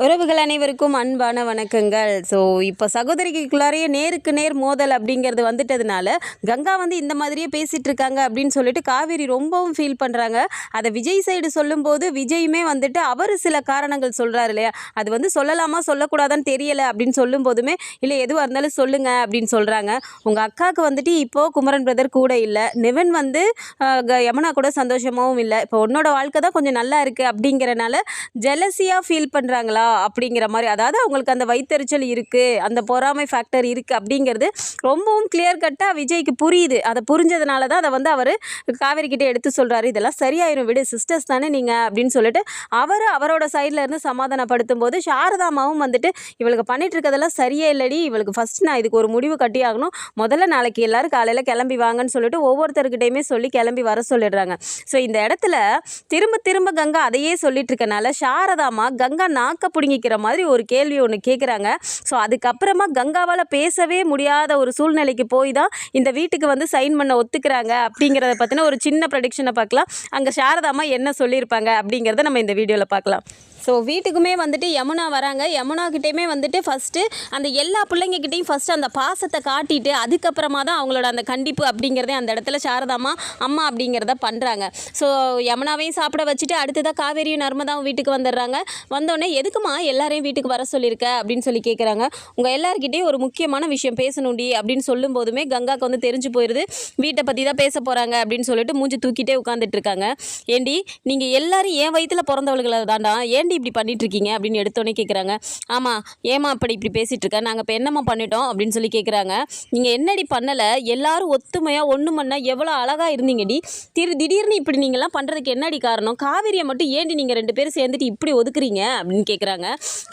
உறவுகள் அனைவருக்கும் அன்பான வணக்கங்கள். ஸோ இப்போ சகோதரிக்குள்ளாரையே நேருக்கு நேர் மோதல் அப்படிங்கிறது வந்துட்டதுனால கங்கா வந்து இந்த மாதிரியே பேசிகிட்டு இருக்காங்க அப்படின்னு சொல்லிட்டு காவேரி ரொம்பவும் ஃபீல் பண்ணுறாங்க அதை விஜய் சைடு சொல்லும்போது விஜயுமே வந்துட்டு அவர் சில காரணங்கள் சொல்கிறாரு இல்லையா? அது வந்து சொல்லலாமா சொல்லக்கூடாதான்னு தெரியலை அப்படின்னு சொல்லும்போதுமே இல்லை எதுவாக இருந்தாலும் சொல்லுங்கள் அப்படின்னு சொல்கிறாங்க உங்கள் அக்காவுக்கு வந்துட்டு இப்போது குமரன் பிரதர் கூட இல்லை. நிவன் வந்து க- யமுனா கூட சந்தோஷமாகவும் இல்லை. இப்போ உன்னோட வாழ்க்கை தான் கொஞ்சம் நல்லா இருக்குது அப்படிங்கிறனால ஜெலசியாக ஃபீல் பண்ணுறாங்களா அப்படிங்கிற மாதிரி அதாவது அவங்களுக்கு அந்த வைத்தறிச்சல் இருக்குது அந்த பொறாமை ஃபேக்டர் இருக்குது அப்படிங்கிறது ரொம்பவும் கிளியர் கட்டாக விஜய்க்கு புரியுது. அதை புரிஞ்சதுனால தான் அதை வந்து அவர் காவேரிக்கிட்டே எடுத்து சொல்கிறாரு இதெல்லாம் சரியாயிரும் விடு சிஸ்டர்ஸ் தானே நீங்கள் அப்படின்னு சொல்லிட்டு அவர் அவரோட சைடில் இருந்து சமாதானப்படுத்தும் போது சாரதாமாவும் வந்துட்டு இவளுக்கு பண்ணிட்டு இருக்கதெல்லாம் சரியே இல்லடி இவளுக்கு ஃபர்ஸ்ட் நான் இதுக்கு ஒரு முடிவு கட்டி ஆகணும். முதல்ல நாளைக்கு எல்லாரும் காலையில் கிளம்பி வாங்கன்னு சொல்லிட்டு ஒவ்வொருத்தருக்கிட்டையுமே சொல்லி கிளம்பி வர சொல்லிடுறாங்க. ஸோ இந்த இடத்துல திரும்ப திரும்ப கங்கா அதையே சொல்லிட்டு இருக்கனால சாரதாமா கங்கா நாக்க பிடுங்கிக்கிற மாதிரி ஒரு கேள்வி ஒன்று கேட்குறாங்க ஸோ அதுக்கப்புறமா கங்காவால் பேசவே முடியாத ஒரு சூழ்நிலைக்கு போய் தான் இந்த வீட்டுக்கு வந்து சைன் பண்ண ஒத்துக்கிறாங்க அப்படிங்கிறத பற்றின ஒரு சின்ன ப்ரடிக்ஷனை பார்க்கலாம். அங்கே சாரதாமா என்ன சொல்லியிருப்பாங்க அப்படிங்கிறத நம்ம இந்த வீடியோவில் பார்க்கலாம். ஸோ வீட்டுக்குமே வந்துட்டு யமுனா வராங்க. யமுனாக்கிட்டேயுமே வந்துட்டு ஃபஸ்ட்டு அந்த எல்லா பிள்ளைங்கக்கிட்டையும் ஃபஸ்ட்டு அந்த பாசத்தை காட்டிட்டு அதுக்கப்புறமா தான் அவங்களோட அந்த கண்டிப்பு அப்படிங்கிறதே அந்த இடத்துல சாரதாமா அம்மா அப்படிங்கிறத பண்ணுறாங்க ஸோ யமுனாவையும் சாப்பிட வச்சுட்டு அடுத்ததாக காவேரியும் நர்மதாவும் வீட்டுக்கு வந்துடுறாங்க. வந்தோடனே எதுக்குமா எல்லாரையும் வீட்டுக்கு வர சொல்லியிருக்க அப்படின்னு சொல்லி கேட்குறாங்க உங்கள் எல்லாருக்கிட்டையும் ஒரு முக்கியமான விஷயம் பேசணும்டி அப்படின்னு சொல்லும் போதுமே கங்காக்கு வந்து தெரிஞ்சு போயிடுது வீட்டை பற்றி தான் பேச போகிறாங்க அப்படின்னு சொல்லிட்டு மூஞ்சி தூக்கிட்டே உட்காந்துட்டு இருக்காங்க. ஏண்டி நீங்கள் எல்லாரும் என் வயிற்றில் பிறந்தவர்களை தாண்டா ஏன் ஏண்டி இப்படி பண்ணிட்டு இருக்கீங்க அப்படின்னு எடுத்தோடனே கேட்குறாங்க ஆமாம் ஏமா அப்படி இப்படி பேசிகிட்டு இருக்க நாங்கள் இப்போ என்னம்மா பண்ணிட்டோம் அப்படின்னு சொல்லி கேட்குறாங்க நீங்கள் என்னடி பண்ணலை? எல்லாரும் ஒத்துமையாக ஒன்று மண்ணா எவ்வளோ அழகாக இருந்தீங்கடி. திரு திடீர்னு இப்படி நீங்கள்லாம் பண்ணுறதுக்கு என்னடி காரணம்? காவேரியை மட்டும் ஏண்டி நீங்கள் ரெண்டு பேரும் சேர்ந்துட்டு இப்படி ஒதுக்குறீங்க? அப்படின்னு கேட்குறாங்க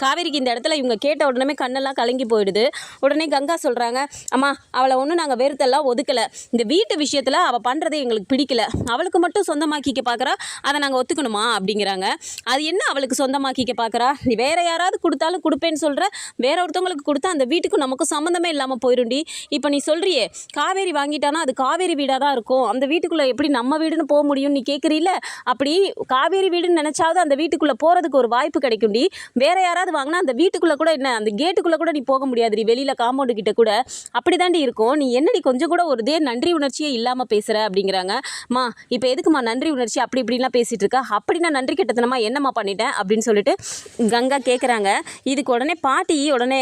காவேரிக்கு இந்த இடத்துல இவங்க கேட்ட உடனே கண்ணெல்லாம் கலங்கி போயிடுது. உடனே கங்கா சொல்கிறாங்க அம்மா அவளை ஒன்றும் நாங்கள் வெறுத்தெல்லாம் ஒதுக்கலை. இந்த வீட்டு விஷயத்தில் அவள் பண்ணுறது எங்களுக்கு பிடிக்கல. அவளுக்கு மட்டும் சொந்தமாக்கிக்க பார்க்குறா அதை நாங்கள் ஒத்துக்கணுமா? அப்படிங்கிறாங்க. அது என்ன அவளுக்கு சொந்தமாக்கிக்க பார்க்குறா நீ வேற யாராவது கொடுத்தாலும் கொடுப்பேன்னு சொல்கிற வேற ஒருத்தவங்களுக்கு கொடுத்தா அந்த வீட்டுக்கும் நமக்கும் சம்மந்தமே இல்லாமல் போயிருண்டி. இப்போ நீ சொல்கிறியே காவேரி வாங்கிட்டானா அது காவேரி வீடாக தான் இருக்கும். அந்த வீட்டுக்குள்ளே எப்படி நம்ம வீடுன்னு போக முடியும் நீ கேட்குறீல்ல அப்படி காவேரி வீடுன்னு நினச்சாவது அந்த வீட்டுக்குள்ளே போகிறதுக்கு ஒரு வாய்ப்பு கிடைக்கும்டி. வேற யாராவது வாங்கினா அந்த வீட்டுக்குள்ளே கூட என்ன அந்த கேட்டுக்குள்ளே கூட நீ போக முடியாதுடி வெளியில் காம்பவுண்டு கிட்ட கூட. அப்படி தாண்டி இருக்கும். நீ என்னடி கொஞ்சம் கூட ஒரு இதே நன்றி உணர்ச்சியே இல்லாமல் பேசுகிற அப்படிங்கிறாங்க. மா இப்போ எதுக்குமா நன்றி உணர்ச்சி அப்படி இப்படிலாம் பேசிகிட்டு இருக்கா? அப்படி நான் நன்றி கெட்டத்தனமா என்னம்மா பண்ணிட்டேன் அப்படின்னு சொல்லிட்டு கங்கா கேட்குறாங்க இதுக்கு உடனே பாட்டி உடனே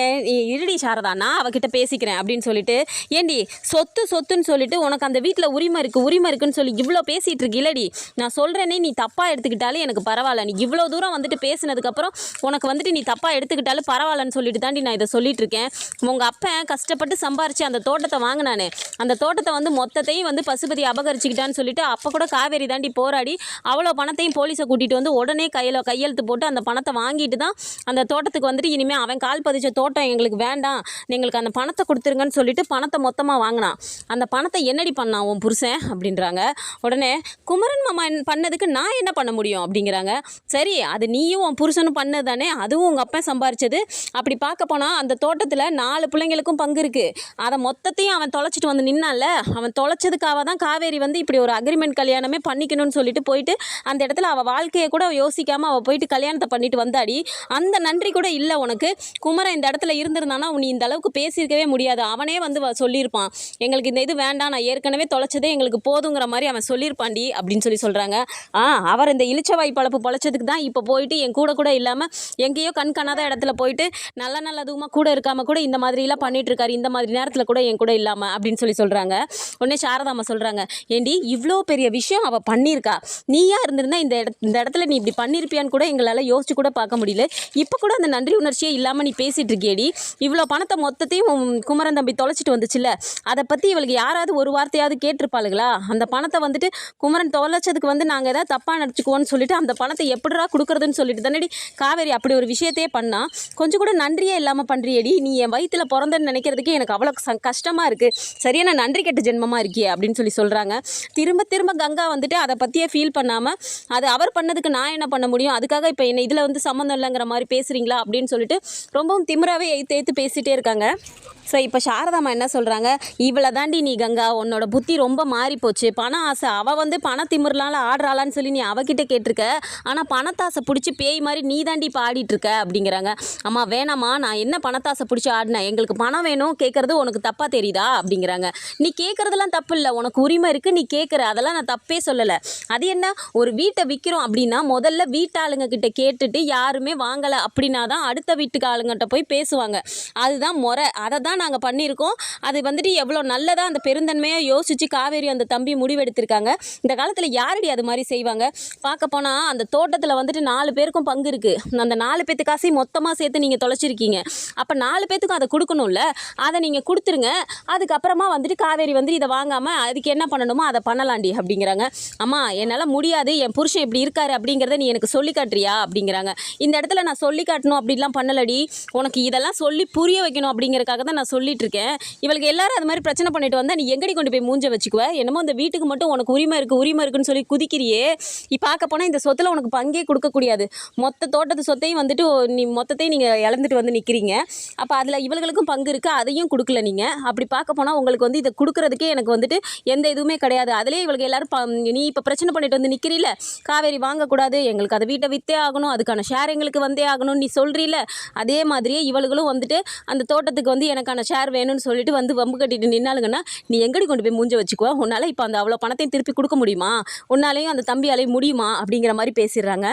இருடி சாரதா நான் அவகிட்ட பேசிக்கிறேன் அப்படின்னு சொல்லிட்டு ஏண்டி சொத்து சொத்துன்னு சொல்லிட்டு உனக்கு அந்த வீட்டில் உரிமை இருக்குது உரிமை இருக்குன்னு சொல்லி இவ்வளோ பேசிகிட்டு இருக்கு இல்லடி நான் சொல்கிறேனே நீ தப்பாக எடுத்துக்கிட்டாலும் எனக்கு பரவாயில்ல. நீ இவ்வளோ தூரம் வந்துட்டு பேசினதுக்கப்புறம் உனக்கு வந்துட்டு நீ தப்பாக எடுத்துக்கிட்டாலும் பரவாயில்லன்னு சொல்லிட்டு தாண்டி நான் இதை சொல்லிட்டு இருக்கேன். உங்கள் அப்பன் கஷ்டப்பட்டு சம்பாரிச்சு அந்த தோட்டத்தை வாங்கினானே. அந்த தோட்டத்தை வந்து மொத்தத்தையும் வந்து பசுபதி அபகரிச்சுக்கிட்டான்னு சொல்லிட்டு அப்போ கூட காவேரி தாண்டி போராடி அவ்வளோ பணத்தையும் போலீஸை கூட்டிகிட்டு வந்து உடனே கையில் கையெழுத்து போட்டு அந்த பணத்தை வாங்கிட்டு தான் அந்த தோட்டத்துக்கு வந்துட்டு இனிமேல் அவன் கால் பதிச்ச தோட்டம் எங்களுக்கு வேண்டாம். எங்களுக்கு அந்த பணத்தை கொடுத்துருங்கன்னு சொல்லிட்டு பணத்தை மொத்தமாக வாங்கினான் அந்த பணத்தை என்னடி பண்ணான் உன் புருஷன்? அப்படின்றாங்க. உடனே குமரன் மாமா பண்ணதுக்கு நான் என்ன பண்ண முடியும்? அப்படிங்கிறாங்க. சரி அது நீயும் உன் புருஷனும் பண்ணது தானே அதுவும் உங்கள் அப்பா சம்பாரிச்சது. அப்படி பார்க்க போனால் அந்த தோட்டத்தில் நாலு பிள்ளைங்களுக்கும் பங்கு இருக்குது அதை மொத்தத்தையும் அவன் தொலைச்சிட்டு வந்து நின்னான்ல. அவன் தொலைச்சதுக்காக தான் காவேரி வந்து இப்படி ஒரு அக்ரிமெண்ட் கல்யாணமே பண்ணிக்கணும்னு சொல்லிட்டு போயிட்டு அந்த இடத்துல அவள் வாழ்க்கையை கூட யோசிக்காமல் அவள் போயிட்டு கல்யாணத்தை பண்ணிட்டு வந்தாடி அந்த நன்றி கூட இல்லை உனக்கு. குமரன் இந்த இடத்துல இருந்திருந்தானா நீ இந்த அளவுக்கு பேசியிருக்கவே முடியாது. அவனே வந்து வ- சொல்லியிருப்பான். எங்களுக்கு இந்த இது வேண்டாம் நான் ஏற்கனவே தொலைச்சதே எங்களுக்கு போதுங்கிற மாதிரி அவன் சொல்லியிருப்பாண்டி அப்படின்னு சொல்லி சொல்கிறாங்க ஆ அவர் இந்த இளிச்சவாய் பழப்பு பொழைச்சதுக்கு தான் இப்போ போயிட்டு என் கூட கூட இல்லாமல் எங்கேயோ கண்காணாத இடத்துல போயிட்டு நல்ல நல்லதுமா கூட இருக்காமல் கூட இந்த மாதிரிலாம் பண்ணிட்டு இருக்காரு இந்த மாதிரி நேரத்தில் கூட என் கூட இல்லாமல் அப்படின்னு சொல்லி சொல்கிறாங்க உடனே சாரதாமா சொல்கிறாங்க ஏண்டி இவ்வளோ பெரிய விஷயம் அவள் பண்ணியிருக்கா. நீயா இருந்திருந்தா இந்த இட இந்த இடத்துல நீ இப்படி பண்ணியிருப்பியான்னு கூட எங்களால் யோசிச்சு கூட பார்க்க முடியல. இப்போ கூட அந்த நன்றி உணர்ச்சியே இல்லாமல் நீ பேசிகிட்டு இருக்கேடி இவ்வளோ பணத்தை மொத்தத்தையும் குமரன் தம்பி தொலைச்சிட்டு வந்துச்சுல்ல. அதை பற்றி இவளுக்கு யாராவது ஒரு வார்த்தையாவது கேட்டிருப்பாளுங்களா அந்த பணத்தை வந்துட்டு குமரன் தொலைச்சதுக்கு வந்து நாங்கள் ஏதாவது தப்பாக நினச்சிக்குவோன்னு சொல்லிட்டு அந்த பணத்தை எப்படிரா கொடுக்குறதுன்னு சொல்லிட்டு தானடி. காவேரி அப்படி ஒரு விஷயத்தையே பண்ணால் கொஞ்சம் கூட நன்றியே இல்லாமல் பண்ணுறியடி நீ என் வயிற்றில் பிறந்தன்னு நினைக்கிறதுக்கே எனக்கு அவ்வளோ ச கஷ்டமாக இருக்குது சரியான நன்றி கெட்ட ஜென்மமாக இருக்கியே அப்படின்னு சொல்லி சொல்கிறாங்க திரும்ப திரும்ப கங்கா வந்துட்டு அதை பற்றியே ஃபீல் பண்ணாமல் அது அவர் பண்ணதுக்கு நான் என்ன பண்ண முடியும்? அதுக்காக இப்போ என்ன இதில் வந்து சம்மந்தம் இல்லைங்கிற மாதிரி பேசுகிறீங்களா அப்படின்னு சொல்லிட்டு ரொம்பவும் திமிராவே எய்த்து எய்த்து பேசிகிட்டே இருக்காங்க. ஸோ இப்போ சாரதாம்மா என்ன சொல்கிறாங்க இவளை தாண்டி நீ கங்கா உன்னோட புத்தி ரொம்ப மாறி போச்சு பண ஆசை. அவள் வந்து பண திமிரலால ஆடுறாளான்னு சொல்லி நீ அவகிட்ட கேட்டிருக்க. ஆனால் பணத்தாசை பிடிச்சி பேய் மாதிரி நீ தாண்டி இப்போ ஆடிட்டு இருக்க அப்படிங்கிறாங்க. அம்மா வேணாம்மா. நான் என்ன பணத்தாசை பிடிச்சி ஆடினேன்? எங்களுக்கு பணம் வேணும். கேட்குறது உனக்கு தப்பாக தெரியுதா? அப்படிங்கிறாங்க. நீ கேட்குறதெல்லாம் தப்பு இல்லை. உனக்கு உரிமை இருக்குது நீ கேட்குற அதெல்லாம் நான் தப்பே சொல்லலை. அது என்ன? ஒரு வீட்டை விற்கிறோம் அப்படின்னா முதல்ல வீட்டாளுங்க கிட்ட கேட்டுட்டு யாருமே வாங்கலை அப்படின்னா தான் அடுத்த வீட்டுக்கு ஆளுங்கிட்ட போய் பேசுவாங்க. அதுதான் முறை. அதை தான் நாங்கள் பண்ணியிருக்கோம். அது வந்துட்டு எவ்வளோ நல்லதாக அந்த பெருந்தன்மையாக யோசித்து காவேரி அந்த தம்பி முடிவெடுத்திருக்காங்க. இந்த காலத்தில் யாரடி அது மாதிரி செய்வாங்க? பார்க்க போனால் அந்த தோட்டத்தில் வந்துட்டு நாலு பேருக்கும் பங்கு இருக்குது அந்த நாலு பேத்து காசையும் மொத்தமாக சேர்த்து நீங்கள் தொலைச்சிருக்கீங்க. அப்போ நாலு பேத்துக்கும் அதை கொடுக்கணும்ல? அதை நீங்கள் கொடுத்துருங்க. அதுக்கப்புறமா வந்துட்டு காவேரி வந்து இதை வாங்காமல் அதுக்கு என்ன பண்ணணுமோ அதை பண்ணலாண்டி அப்படிங்கிறாங்க. அம்மா என்னால் முடியாது. என் புருஷன் இப்படி இருக்காரு அப்படிங்கிறத நீ எனக்கு சொல்லி காட்டுறியா? அப்படிங்கிறாங்க. இந்த இடத்துல நான் சொல்லி காட்டணும் அப்படிலாம் பண்ணலடி. உனக்கு இதெல்லாம் சொல்லி புரிய வைக்கணும் அப்படிங்கிறக்காக தான் நான் சொல்லிட்டு இருக்கேன். இவளுக்கு எல்லாரும் அது மாதிரி பிரச்சனை பண்ணிட்டு வந்தால் நீ எங்கடி கொண்டு போய் மூஞ்ச வச்சுக்குவ? என்னமோ அந்த வீட்டுக்கு மட்டும் உனக்கு உரிமை இருக்குது உரிமை இருக்குன்னு சொல்லி குதிக்கிறியே. நீ பார்க்க போனால் இந்த சொத்தில் உனக்கு பங்கே கொடுக்கக்கூடாது மொத்த தோட்டத்து சொத்தையும் வந்துட்டு நீ மொத்தத்தையும் நீங்கள் இழந்துட்டு வந்து நிற்கிறீங்க அப்போ அதில் இவர்களுக்கும் பங்கு இருக்குது அதையும் கொடுக்கல நீங்கள் அப்படி பார்க்க போனால் உங்களுக்கு வந்து இதை கொடுக்குறதுக்கே எனக்கு வந்துட்டு எந்த இதுவுமே கிடையாது. அதிலே இவளுக்கு எல்லாரும் நீ இப்போ பிரச்சனை பண்ணிட்டு வந்து நிற்கிறீல காவேரி வாங்கக்கூடாது எங்களுக்கு அதை வீட்டை விற்றே ஆகணும் அதுக்கான ஷேர் எங்களுக்கு வந்தே ஆகணும்னு நீ சொல்கிறீல அதே மாதிரியே இவளுகளும் வந்துட்டு அந்த தோட்டத்துக்கு வந்து எனக்கான ஷேர் வேணும்னு சொல்லிட்டு வந்து வம்பு கட்டிட்டு நின்னாலுங்கன்னா நீ எங்கடி கொண்டு போய் மூஞ்ச வச்சுக்குவ? உன்னால் இப்போ அந்த அவ்வளோ பணத்தையும் திருப்பி கொடுக்க முடியுமா? உன்னாலையும் அந்த தம்பியாலையும் முடியுமா? அப்படிங்கிற மாதிரி பேசிடுறாங்க.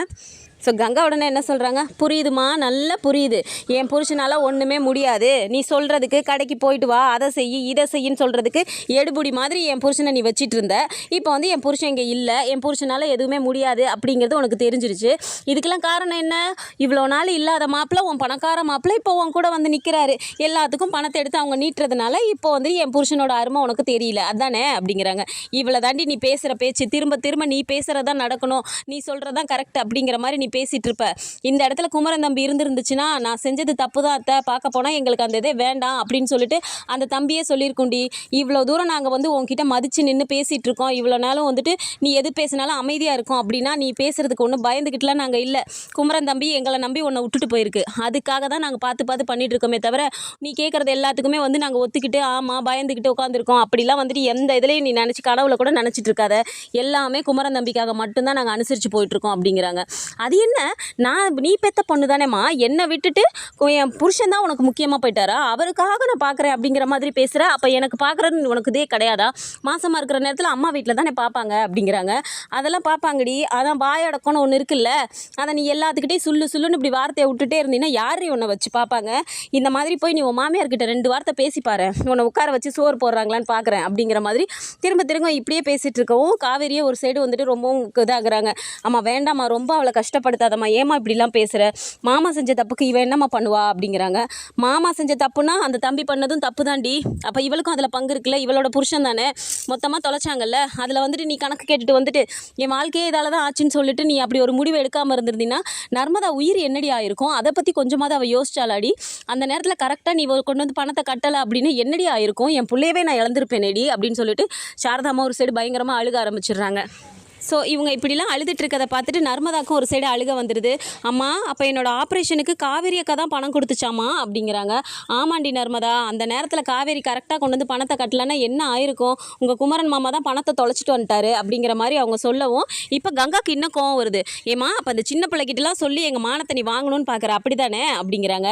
ஸோ கங்கா உடனே என்ன சொல்கிறாங்க புரியுதுமா நல்லா புரியுது. என் புருஷனால் ஒன்றுமே முடியாது. நீ சொல்கிறதுக்கு கடைக்கு போயிட்டு வா அதை செய் இதை செய்யின்னு சொல்கிறதுக்கு எடுபுடி மாதிரி என் புருஷனை நீ வச்சிட்டு இருந்த. இப்போ வந்து என் புருஷன் இங்கே இல்லை. என் புருஷனால் எதுவுமே முடியாது அப்படிங்கிறது உனக்கு தெரிஞ்சிருச்சு. இதுக்கெல்லாம் காரணம் என்ன? இவ்வளோ நாள் இல்லாத மாப்பிள்ள உன் பணக்கார மாப்பிள்ள இப்போ உன் கூட வந்து நிற்கிறாரு எல்லாத்துக்கும் பணத்தை எடுத்து அவங்க நீட்டுறதுனால இப்போ வந்து என் புருஷனோட அருமை உனக்கு தெரியல. அதானே? அப்படிங்கிறாங்க. இவ்வளோ தாண்டி நீ பேசுகிற பேச்சு திரும்ப திரும்ப நீ பேசுகிறதான் நடக்கணும். நீ சொல்கிறதான் கரெக்ட் அப்படிங்கிற மாதிரி நீ பேசிகிட்டு இருப்ப இந்த இடத்துல குமரன் தம்பி இருந்துருந்துச்சுன்னா நான் செஞ்சது தப்பு தான் அத்தை? பார்க்க போனால் எங்களுக்கு அந்த இதே வேண்டாம் அப்படின்னு சொல்லிட்டு அந்த தம்பியே சொல்லியிருக்குண்டி இவ்வளோ தூரம் நாங்கள் வந்து உங்ககிட்ட மதித்து நின்று பேசிகிட்டு இருக்கோம் இவ்வளோ நாளும் வந்துட்டு நீ எது பேசினாலும் அமைதியாக இருக்கும் அப்படின்னா நீ பேசுகிறதுக்கு ஒன்றும் பயந்துக்கிட்டுலாம் நாங்கள் இல்லை. குமரன் தம்பி எங்களை நம்பி உன்னை விட்டுட்டு போயிருக்கு. அதுக்காக தான் நாங்கள் பார்த்து பார்த்து பண்ணிகிட்டு இருக்கோமே தவிர நீ கேட்குறது எல்லாத்துக்குமே வந்து நாங்கள் ஒத்துக்கிட்டு ஆமாம் பயந்துக்கிட்டு உட்காந்துருக்கோம் அப்படிலாம் வந்துட்டு எந்த இதுலேயும் நீ நினச்சி கடவுளை கூட நினச்சிட்டு இருக்காத. எல்லாமே குமரன் தம்பிக்காக மட்டும்தான் நாங்கள் அனுசரித்து போயிட்டுருக்கோம் அப்படிங்கிறாங்க. அது என்ன? நான் நீ பெத்த பொண்ணு தானேம்மா. என்னை விட்டுட்டு என் புருஷன் தான் உனக்கு முக்கியமாக போயிட்டாரா? அவருக்காக நான் பார்க்குறேன் அப்படிங்கிற மாதிரி பேசுகிற அப்போ எனக்கு பார்க்குறது உனக்கு இதே கிடையாதா? மாசமாக இருக்கிற நேரத்தில் அம்மா வீட்டில் தானே பார்ப்பாங்க அப்படிங்கிறாங்க. அதெல்லாம் பார்ப்பாங்கடி அதான் வாயடக்கம்னு ஒன்று இருக்குல்ல. அதை நீ எல்லாத்துக்கிட்டையும் சுள்ளு சுள்ளுன்னு இப்படி வார்த்தையை விட்டுட்டே இருந்தீங்கன்னா யாரையும் உன்னை வச்சு பார்ப்பாங்க இந்த மாதிரி போய் நீ உன் மாமியார்கிட்ட ரெண்டு வார்த்தை பேசி பாரு. உன்னை உட்கார வச்சு சோறு போடுறாங்களான்னு பார்க்குறேன் அப்படிங்கிற மாதிரி திரும்ப திரும்ப இப்படியே பேசிகிட்டு இருக்கவும் காவேரியே ஒரு சைடு வந்துட்டு ரொம்பவும் இதாகிறாங்க. அம்மா வேண்டாம்மா. ரொம்ப அவளை கஷ்டப்படுத்தாதம்மா. ஏமா இப்படிலாம் பேசுகிற மாமா செஞ்ச தப்புக்கு இவன் என்னம்மா பண்ணுவா? அப்படிங்கிறாங்க. மாமா செஞ்ச தப்புனா அந்த தம்பி பண்ணதும் தப்பு தாண்டி அப்போ இவளுக்கும் அதில் பங்கு இருக்குல்ல? இவளோட புருஷன் தானே. மொத்தமாக தொலைச்சாங்கல்ல? அதில் வந்துட்டு நீ கணக்கு கேட்டுட்டு வந்துட்டு என் வாழ்க்கையே இதால் தான் ஆச்சுன்னு சொல்லிட்டு நீ அப்படி ஒரு முடிவு எடுக்காமல் இருந்திருந்தீங்கன்னா நர்மதா உயிர் என்னடி ஆயிருக்கும்? அதை பற்றி கொஞ்சமாவது அவள் யோசிச்சாலாடி? அந்த நேரத்தில் கரெக்டாக நீ கொண்டு வந்து பணத்தை கட்டலை அப்படின்னு என்னடி ஆயிருக்கும்? என் பிள்ளையவே நான் இழந்திருப்பேனேடி? அப்படின்னு சொல்லிட்டு சாரதாம்மா ஒரு சைடு பயங்கரமாக அழுக ஆரம்பிச்சிடுறாங்க. ஸோ இவங்க இப்படிலாம் அழுதுட்டு இருக்கதை பார்த்துட்டு நர்மதாக்கும் ஒரு சைடு அழுக வந்துடுது அம்மா அப்போ என்னோட ஆப்ரேஷனுக்கு காவேரி அக்கா தான் பணம் கொடுத்துச்சாமா அப்படிங்கிறாங்க. ஆமாண்டி நர்மதா அந்த நேரத்தில் காவேரி கரெக்டாக கொண்டு வந்து பணத்தை கட்டலன்னா என்ன ஆயிருக்கும்? உங்கள் குமரன் மாமா தான் பணத்தை தொலைச்சிட்டு வந்துட்டாரு அப்படிங்கிற மாதிரி அவங்க சொல்லவும் இப்போ கங்காக்கு இன்னும் கோவம் வருது. ஏமா அப்போ அந்த சின்ன பிள்ளைகிட்டலாம் சொல்லி எங்கள் மானத்தை நீ வாங்கணும்னு பார்க்குற அப்படி தானே அப்படிங்கிறாங்க.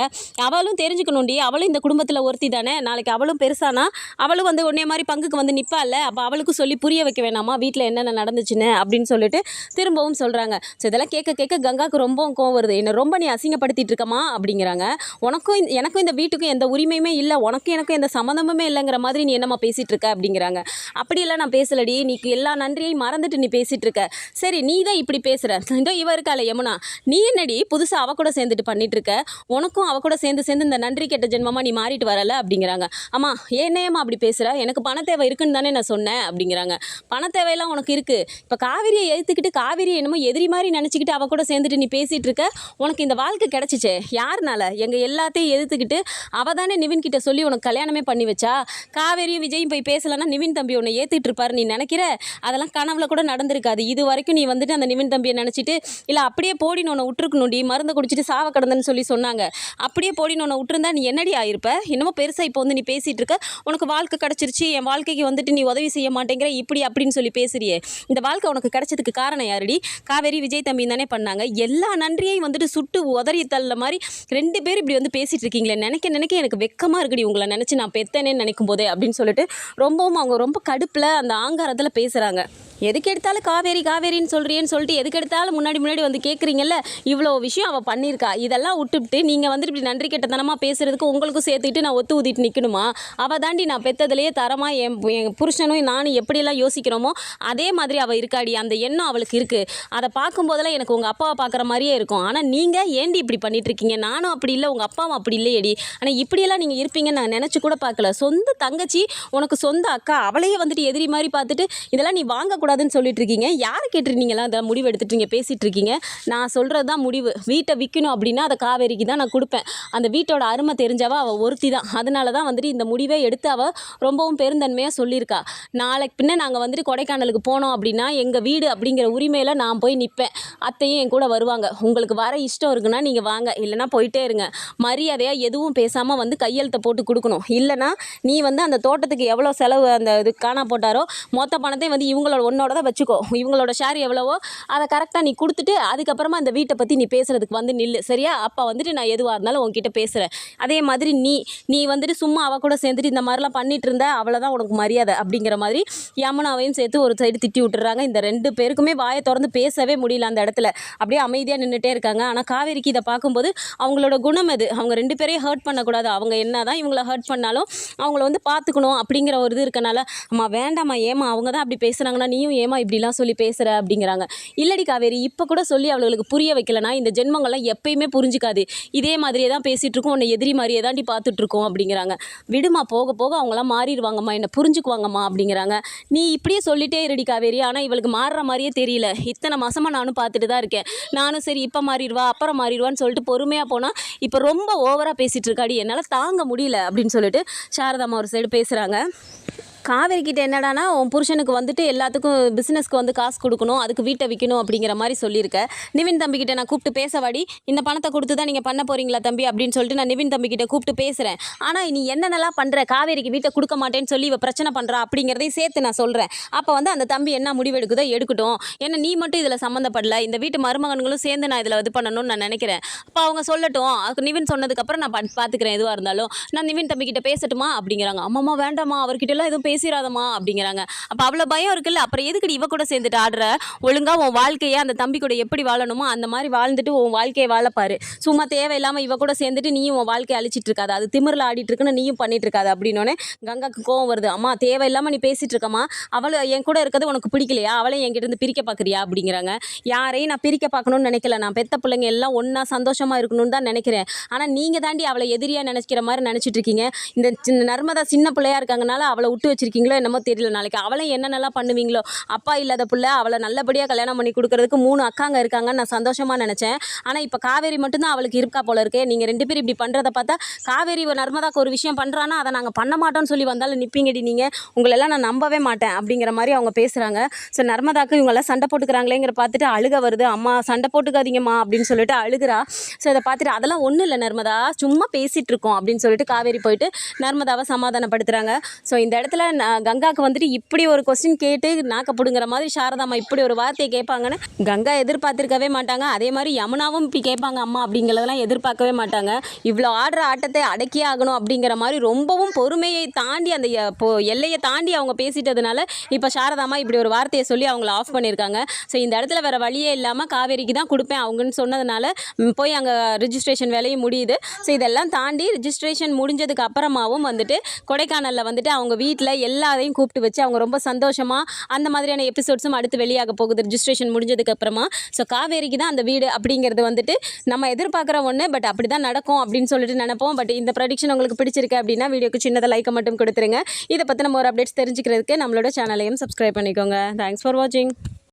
அவளும் தெரிஞ்சுக்கணும்டி. அவளும் இந்த குடும்பத்தில் ஒருத்தி தானே. நாளைக்கு அவளும் பெருசானா அவளும் வந்து ஒன்றே மாதிரி பங்குக்கு வந்து நிற்பாள் அப்போ அவளுக்கும் சொல்லி புரிய வைக்க வேணாமா? வீட்டில் என்னென்ன நடந்துச்சுன்னு? அப்படின்னு சொல்லிட்டு திரும்பவும் சொல்கிறாங்க ஸோ இதெல்லாம் கேட்க கேட்க கங்காவுக்கு ரொம்பவும் கோவம் வருது. என்னை ரொம்ப நீ அசிங்கப்படுத்திட்டு இருக்கமா அப்படிங்கிறாங்க. உனக்கும் இந்த- எனக்கும் இந்த வீட்டுக்கும் எந்த உரிமையுமே இல்லை. உனக்கும் எனக்கும் எந்த சம்மந்தமுமே இல்லைங்கிற மாதிரி நீ என்னம்மா பேசிகிட்டு இருக்க அப்படிங்கிறாங்க. அப்படியெல்லாம் நான் பேசலடி. நீ எல்லா நன்றியையும் மறந்துட்டு நீ பேசிகிட்டு இருக்க சரி நீ தான் இப்படி பேசுகிற இதோ இவ இருக்காளே யமுனா. நீ என்னடி புதுசாக அவ கூட சேர்ந்துட்டு பண்ணிட்டு இருக்க உனக்கும் அவ கூட சேர்ந்து சேர்ந்து இந்த நன்றி கெட்ட ஜென்மமாக நீ மாறிட்டு வரல? அப்படிங்கிறாங்க. அம்மா ஏன்னேம்மா அப்படி பேசுகிற எனக்கு பண தேவை இருக்குன்னு தானே நான் சொன்னேன். அப்படிங்கிறாங்க. பண தேவையெல்லாம் உனக்கு இருக்குது இப்போ காவிரியை ஏற்றுக்கிட்டு காவேரியை என்னமோ எதிரி மாதிரி நினச்சிக்கிட்டு அவ கூட சேர்ந்துட்டு நீ பேசிகிட்டு இருக்க உனக்கு இந்த வாழ்க்கை கிடச்சிச்சே. யாருனால? எங்கள் எல்லாத்தையும் எதிர்த்துக்கிட்டு அவள் தானே நிவின் கிட்ட சொல்லி உனக்கு கல்யாணமே பண்ணி வச்சா. காவேரியும் விஜயும் போய் பேசலைன்னா நிவின் தம்பி உன்னை ஏற்றிட்டு இருப்பார் நீ நினைக்கிற? அதெல்லாம் கனவுல கூட நடந்திருக்காது. இது வரைக்கும் நீ வந்துட்டு அந்த நிவின் தம்பியை நினச்சிட்டு இல்லை அப்படியே போடின்னு உன்னை விட்டுருக்கணும்டி மருந்து குடிச்சிட்டு சாவ கடந்தன்னு சொல்லி சொன்னாங்க. அப்படியே போடின்னு உன்னை விட்டுருந்தா நீ என்னடி ஆயிருப்ப? என்னமோ பெருசாக இப்போ வந்து நீ பேசிகிட்டு இருக்க உனக்கு வாழ்க்கை கிடச்சிருச்சு. என் வாழ்க்கைக்கு வந்துட்டு நீ உதவி செய்ய மாட்டேங்கிற. இப்படி அப்படின்னு சொல்லி பேசுறியே. இந்த வாழ்க்கை உனக்கு கிடைச்சதுக்கு காரணம் யாருடி? காவேரி விஜய் தம்பி தானே பண்ணாங்க. எல்லா நன்றியையும் வந்துட்டு சுட்டு உதறி தள்ள மாதிரி ரெண்டு பேரும் இப்படி வந்து பேசிட்டு இருக்கீங்களே. நினைக்க நினைக்க எனக்கு வெக்கமாக இருக்குடி உங்களை நினச்சி நான் பெத்தனேன்னு நினைக்கும் போதே அப்படின்னு சொல்லிட்டு ரொம்பவும் அவங்க ரொம்ப கடுப்பில் அந்த ஆங்காரத்தில் பேசுகிறாங்க எதுக்கு எடுத்தாலும் காவேரி காவேரின்னு சொல்றியேன்னு சொல்லிட்டு எதுக்கு எடுத்தாலும் முன்னாடி முன்னாடி வந்து கேட்குறீங்கல்ல இவ்வளோ விஷயம் அவள் பண்ணியிருக்கா இதெல்லாம் விட்டுவிட்டு நீங்கள் வந்துட்டு இப்படி நன்றி கெட்டத்தனமாக பேசுகிறதுக்கு உங்களுக்கும் சேர்த்துக்கிட்டு நான் ஒத்து ஊதிட்டு நிற்கணுமா அவள் தாண்டி நான் பெற்றதுலேயே தரமாக என் என் புருஷனும் நானும் எப்படியெல்லாம் யோசிக்கிறோமோ அதே மாதிரி அவள் இருக்காடி. அந்த எண்ணம் அவளுக்கு இருக்குது அதை பார்க்கும்போதெல்லாம் எனக்கு உங்கள் அப்பாவை பார்க்குற மாதிரியே இருக்கும். ஆனால் நீங்கள் ஏண்டி இப்படி பண்ணிட்டு இருக்கீங்க நானும் அப்படி இல்லை உங்கள் அப்பாவும் அப்படி இல்லையேடி. ஆனால் இப்படியெல்லாம் நீங்கள் இருப்பீங்கன்னு நான் நினச்சி கூட பார்க்கல. சொந்த தங்கச்சி உனக்கு சொந்த அக்கா அவளையே வந்துட்டு எதிரி மாதிரி பார்த்துட்டு இதெல்லாம் நீ வாங்கக்கூடாதுன்னு சொல்லிட்டு இருக்கீங்க யாரை கேட்டுருந்தீங்களா அதை முடிவு எடுத்துட்டு நீங்கள் பேசிகிட்டு இருக்கீங்க நான் சொல்கிறது தான் முடிவு. வீட்டை விற்கணும் அப்படின்னா அதை காவேரிக்கு தான் நான் கொடுப்பேன். அந்த வீட்டோட அருமை தெரிஞ்சவ அவள் ஒருத்தி தான். அதனால தான் வந்துட்டு இந்த முடிவை எடுத்து அவள் ரொம்பவும் பெருந்தன்மையாக சொல்லியிருக்கா. நாளைக்கு பின்ன நாங்கள் வந்துட்டு கொடைக்கானலுக்கு போனோம் அப்படின்னா எங்கள் வீடு அப்படிங்கிற உரிமையில் நான் போய் நிற்பேன் அத்தையும் என் கூட வருவாங்க. உங்களுக்கு வர இஷ்டம் இருக்குன்னா நீங்கள் வாங்க. இல்லைன்னா போயிட்டே இருங்க. மரியாதையாக எதுவும் பேசாமல் வந்து கையெழுத்தை போட்டு கொடுக்கணும். இல்லைன்னா நீ வந்து அந்த தோட்டத்துக்கு எவ்வளோ செலவு அந்த இது காணா போட்டாரோ மொத்த பணத்தையும் வந்து இவங்களோட உன்னோட தான் வச்சுக்கோ. இவங்களோட ஷேர் எவ்வளவோ அதை கரெக்டாக நீ கொடுத்துட்டு அதுக்கப்புறமா அந்த வீட்டை பற்றி நீ பேசுகிறதுக்கு வந்து நில்லு. சரியா? அப்போ வந்துட்டு நான் எதுவாக இருந்தாலும் உங்ககிட்ட பேசுகிறேன் அதே மாதிரி நீ நீ வந்துட்டு சும்மா அவ கூட சேர்ந்துட்டு இந்த மாதிரிலாம் பண்ணிட்டு இருந்த அவ்வளோதான் உனக்கு மரியாதை. அப்படிங்கிற மாதிரி யமுனாவையும் சேர்த்து ஒரு சைடு திட்டி விட்டுறாங்க இந்த ரெண்டு பேருக்குமே வாயை திறந்து பேசவே முடியல அந்த இடத்துல. அப்படியே அமைதியாக நின்றுட்டே இருக்காங்க. ஆனால் காவேரிக்கு இதை பார்க்கும்போது அவங்களோட குணம் அது. அவங்க ரெண்டு பேரையும் ஹர்ட் பண்ணக்கூடாது. அவங்க என்ன தான் இவங்கள ஹர்ட் பண்ணாலும் அவங்கள வந்து பார்த்துக்கணும் அப்படிங்கிற ஒரு இது இருக்கனால அம்மா வேண்டாம்மா ஏமா அவங்க தான் அப்படி பேசுகிறாங்கன்னா நீயும் ஏமா இப்படிலாம் சொல்லி பேசுகிற அப்படிங்கிறாங்க. இல்லடி காவேரி இப்போ கூட சொல்லி அவளுக்கு புரிய வைக்கலனா இந்த ஜென்மங்கள்லாம் எப்பயுமே புரிஞ்சுக்காது. இதே மாதிரியே தான் பேசிகிட்டு இருக்கோம். உன்னை எதிரி மாதிரியே தாண்டி பார்த்துட்டு இருக்கோம் அப்படிங்கிறாங்க. விடுமா போக போக அவங்களாம் மாறிடுவாங்கம்மா. என்னை புரிஞ்சுக்குவாங்கம்மா. அப்படிங்கிறாங்க. நீ இப்படியே சொல்லிட்டே இருடி காவேரி. ஆனால் இவளுக்கு மாறுற மாதிரியே தெரியல. இத்தனை மாசமாக நானும் பார்த்துட்டு தான் இருக்கேன். நானும் சரி இப்போ மாறிடுவா அப்புறம் மாறிடுவான்னு சொல்லிட்டு பொறுமையாக போனால் இப்போ ரொம்ப ஓவராக பேசிகிட்டு இருக்காடி. என்னால் தாங்க முடியல அப்படின்னு சொல்லிட்டு சாரதாம்மா ஒரு சைடு பேசுகிறாங்க காவேரி கிட்ட என்னடானா உன் புருஷனுக்கு வந்துட்டு எல்லாத்துக்கும் பிஸ்னஸ்க்கு வந்து காசு கொடுக்கணும் அதுக்கு வீட்டை விற்கணும் அப்படிங்கிற மாதிரி சொல்லியிருக்க. நிவின் தம்பி கிட்ட நான் கூப்பிட்டு பேசவாடி இந்த பணத்தை கொடுத்து தான் நீங்கள் பண்ண போறீங்களா தம்பி அப்படின்னு சொல்லிட்டு நான் நிவின் தம்பி கிட்ட கூப்பிட்டு பேசுகிறேன் ஆனால் நீ என்னென்னலாம் பண்ணுற காவேரிக்கு வீட்டை கொடுக்க மாட்டேன்னு சொல்லி இவ பிரச்சனை பண்ணுறா அப்படிங்கிறதையும் சேர்த்து நான் சொல்கிறேன் அப்போ வந்து அந்த தம்பி என்ன முடிவு எடுக்குதோ எடுக்கட்டும். ஏன்னா நீ மட்டும் இதில் சம்மந்தப்படல. இந்த வீட்டு மருமகன்களும் சேர்ந்து நான் இதில் இது பண்ணணும்னு நான் நினைக்கிறேன். அப்போ அவங்க சொல்லட்டும். அதுக்கு நிவின் சொன்னதுக்கப்புறம் நான் பா- பார்த்துக்கிறேன் எதுவாக இருந்தாலும். நான் நிவின் தம்பி கிட்ட பேசட்டுமா அப்படிங்கிறாங்க. அம்மாமா வேண்டாம்மா அவர்கிட்ட எல்லாம் எதுவும் பேசிடாதம்மா அப்படிங்கிறாங்க. அப்போ அவ்வளோ பயம் இருக்குல்ல? அப்புறம் எதுக்குடி இவ கூட சேர்ந்துட்டு ஆடுற? ஒழுங்காக உன் வாழ்க்கையை அந்த தம்பி கூட எப்படி வாழணுமோ அந்த மாதிரி வாழ்ந்துட்டு உன் வாழ்க்கையை வாழப்பாரு. சும்மா தேவையில்லாமல் இவ கூட சேர்ந்துட்டு நீயும் உன் வாழ்க்கையை அழிச்சிட்டு இருக்காது அது திமிரில் ஆடிட்டு இருக்குன்னு நீயும் பண்ணிட்டு இருக்காது அப்படின்னோடனே கங்காக்கு கோவம் வருது. அம்மா தேவையில்லாமல் நீ பேசிட்டு இருக்கம்மா அவள் என் கூட இருக்கிறது உனக்கு பிடிக்கலையா? அவளை என்கிட்ட இருந்து பிரிக்க பார்க்குறியா அப்படிங்கிறாங்க. யாரையும் நான் பிரிக்க பார்க்கணும்னு நினைக்கல. நான் பெத்த பிள்ளைங்க எல்லாம் ஒன்றா சந்தோஷமாக இருக்கணும்னு தான் நினைக்கிறேன். ஆனால் நீங்கள் தாண்டி அவளை எதிரியாக நினைக்கிற மாதிரி நினச்சிட்டு இருக்கீங்க. இந்த நர்மதா சின்ன பிள்ளையா இருக்காங்கனால அவளை விட்டு வச்சிருக்கீங்களோ என்னமோ தெரியல. நாளைக்கு அவளை என்னென்னலாம் பண்ணுவீங்களோ அப்பா இல்லாத பிள்ளை அவளை நல்லபடியாக கல்யாணம் பண்ணி கொடுக்கறதுக்கு மூணு அக்காங்க இருக்காங்கன்னு நான் சந்தோஷமாக நினச்சேன். ஆனால் இப்போ காவேரி மட்டும்தான் அவளுக்கு இருக்கா போல இருக்கே. நீங்கள் ரெண்டு பேரும் இப்படி பண்ணுறத பார்த்தா காவேரி நர்மதாக்கு ஒரு விஷயம் பண்ணுறான்னா அதை நாங்கள் பண்ண மாட்டோம்னு சொல்லி வந்தாலும் நிற்பீங்கடி நீங்கள் உங்களெல்லாம் நான் நம்பவே மாட்டேன் அப்படிங்கிற மாதிரி அவங்க பேசுகிறாங்க ஸோ நர்மதாக்கு இவங்கெல்லாம் சண்டை போட்டுக்கிறாங்களேங்கிற பார்த்துட்டு அழுக வருது. அம்மா சண்டை போட்டுக்காதீங்கம்மா அப்படின்னு சொல்லிட்டு அழுகிறா. ஸோ அதை பார்த்துட்டு அதெல்லாம் ஒன்றும் இல்லை நர்மதா. சும்மா பேசிகிட்டு இருக்கோம் அப்படின்னு சொல்லிட்டு காவேரி போயிட்டு நர்மதாவை சமாதானப்படுத்துகிறாங்க ஸோ இந்த இடத்துல நான் கங்காவுக்கு வந்துட்டு இப்படி ஒரு கொஸ்டின் கேட்டு நாக்க பிடுங்குற மாதிரி சாரதாம்மா இப்படி ஒரு வார்த்தையை கேட்பாங்கன்னு கங்கா எதிர்பார்த்திருக்கவே மாட்டாங்க. அதே மாதிரி யமுனாவும் இப்படி கேட்பாங்க அம்மா அப்படிங்கிறதெல்லாம் எதிர்பார்க்கவே மாட்டாங்க. இவ்வளோ ஆடுற ஆட்டத்தை அடக்கியே ஆகணும் அப்படிங்கிற மாதிரி ரொம்பவும் பொறுமையை தாண்டி அந்த எல்லையை தாண்டி அவங்க பேசிட்டதுனால இப்போ சாரதாம்மா இப்படி ஒரு வார்த்தையை சொல்லி அவங்கள ஆஃப் பண்ணியிருக்காங்க ஸோ இந்த இடத்துல வேறு வழியே இல்லாமல் காவேரிக்கு தான் கொடுப்பேன் அவங்கன்னு சொன்னதுனால போய் அங்கே ரிஜிஸ்ட்ரேஷன் வேலையும் முடியுது. ஸோ இதெல்லாம் தாண்டி ரிஜிஸ்ட்ரேஷன் முடிஞ்சதுக்கு அப்புறமாவும் வந்துட்டு கொடைக்கானலில் வந்துட்டு அவங்க வீட்டில் எல்லாரையும் கூப்பிட்டு வச்சு அவங்க ரொம்ப சந்தோஷமாக அந்த மாதிரியான எபிசோட்ஸும் அடுத்து வெளியாக போகுது. ரிஜிஸ்ட்ரேஷன் முடிஞ்சதுக்கப்புறமா ஸோ காவேரிக்கு தான் அந்த வீடு அப்படிங்கிறது வந்துட்டு நம்ம எதிர்பார்க்குற ஒன்று பட் அப்படி தான் நடக்கும் அப்படின்னு சொல்லிட்டு நினைப்போம். பட் இந்த ப்ரடிக்ஷன் உங்களுக்கு பிடிச்சிருக்கு அப்படின்னா வீடியோக்கு சின்னதாக லைக்கை மட்டும் கொடுத்துருங்க. இதை பற்றி நம்ம ஒரு அப்டேட்ஸ் தெரிஞ்சுக்கிறதுக்கு நம்மளோட சேனலையும் சப்ஸ்கிரைப் பண்ணிக்கோங்க. தேங்க்ஸ் ஃபார் வாட்சிங்